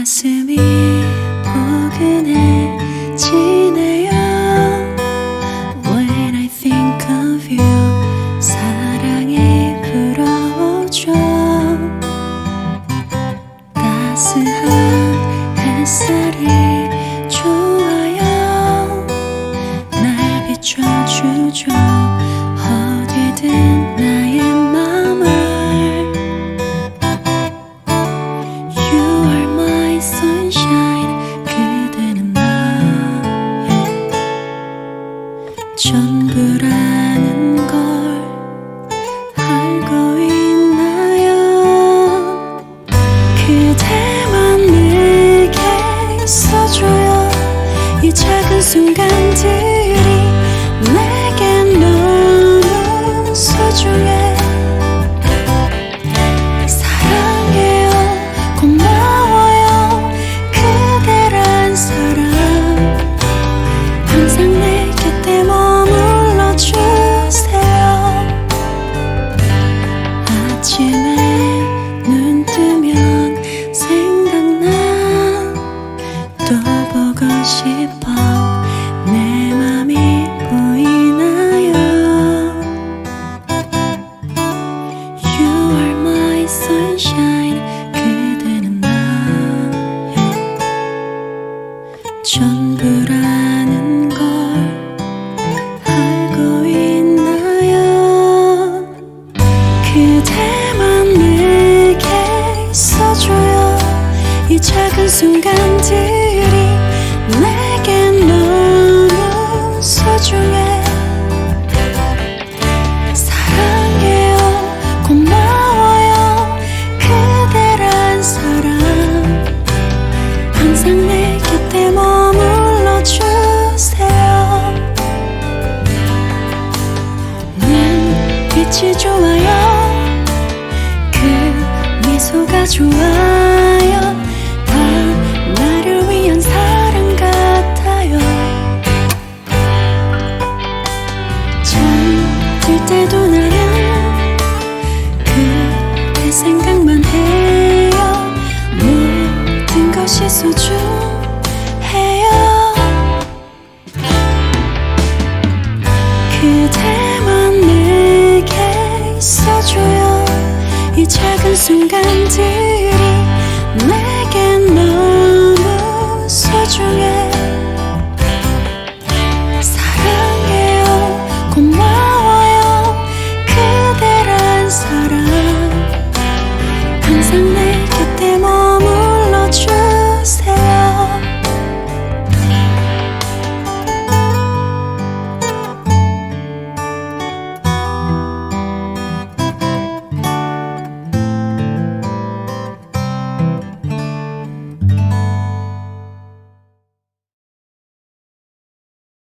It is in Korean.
가슴이 포근해 그대만 내게 있어줘요. 이 작은 순간들이 내겐 너무 소중해 싶어 내 맘이 보이나요? You are my sunshine 그대는 나의 전부라는 걸 알고 있나요? 그대만 내게 있어줘요. 이 작은 순간들 좋아요. 다 나를 위한 사랑 같아요. 잠들 때도 나는 그대 생각만 해요. 모든 것이 소중해요. 그대 순간들이 내게